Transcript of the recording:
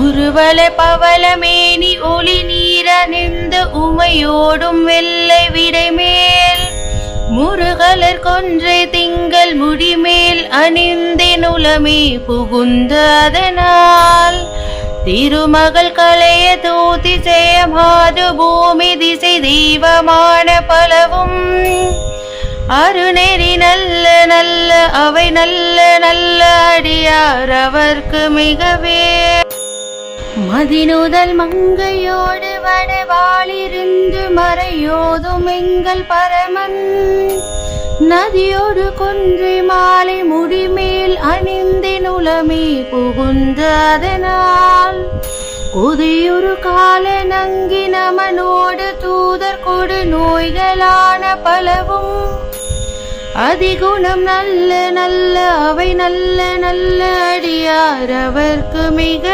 உருவல பவளமேனி ஒளி நீர நீரணிந்து உமையோடும் வெள்ளை விடைமேல். முருகலர் கொன்றை திங்கள் முடிமேல் அணிந்தேன் உலமே புகுந்த அதனால். திருமகள் கலைய தூதி செய்ய பூமி திசை தெய்வமான பலவும். அருநெறி நல்ல நல்ல அவை நல்ல நல்ல அடியார் அவர்க்கு மிகவே. மதினுதல் மங்கையோடு வடவாளிருந்து மறையோதும் எங்கள் பரமன். நதியோடு கொன்றை மாலை முடிமேல் அணிந்தின் உலமே புகுந்ததனால். அதனால் கால நங்கி நமனோடு தூதர் கொடு நோய்களான பலவும். அதிகுணம் நல்ல நல்ல அவை நல்ல நல்ல அடியார் அவர்க்கு மிக